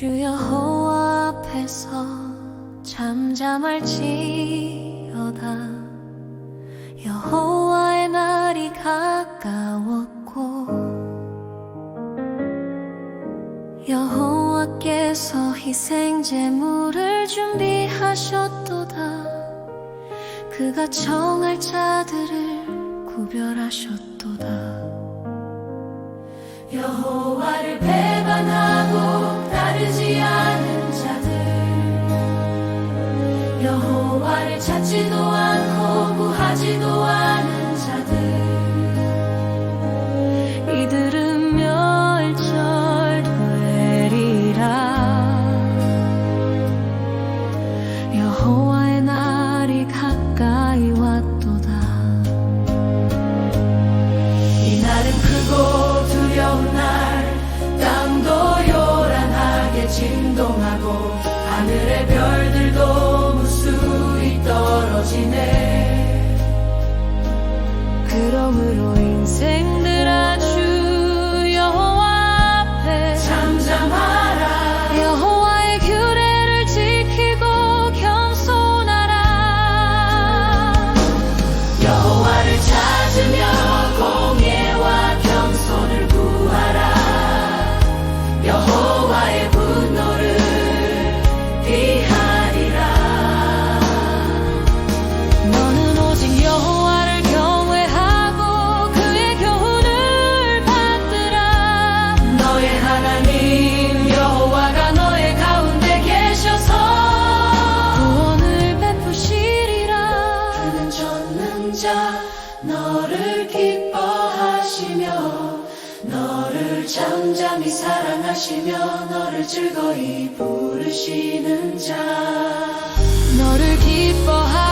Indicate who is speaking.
Speaker 1: 주 여호와 앞에서 잠잠할지어다. 여호와의 날이 가까웠고 여호와께서 희생 제물을 준비하셨도다. 그가 청할 자들을 구별하셨도다. 여호와를 배반하고 따르지 않은 자들. 여호와를 찾지도 않고 구하지도 않은 진동하고 하늘의 별들도 무수히 떨어지네. 그러므로 인생들 너를 기뻐하시며 너를 잠잠히 사랑하시며 너를 즐거이 부르시는 자. 너를 기뻐하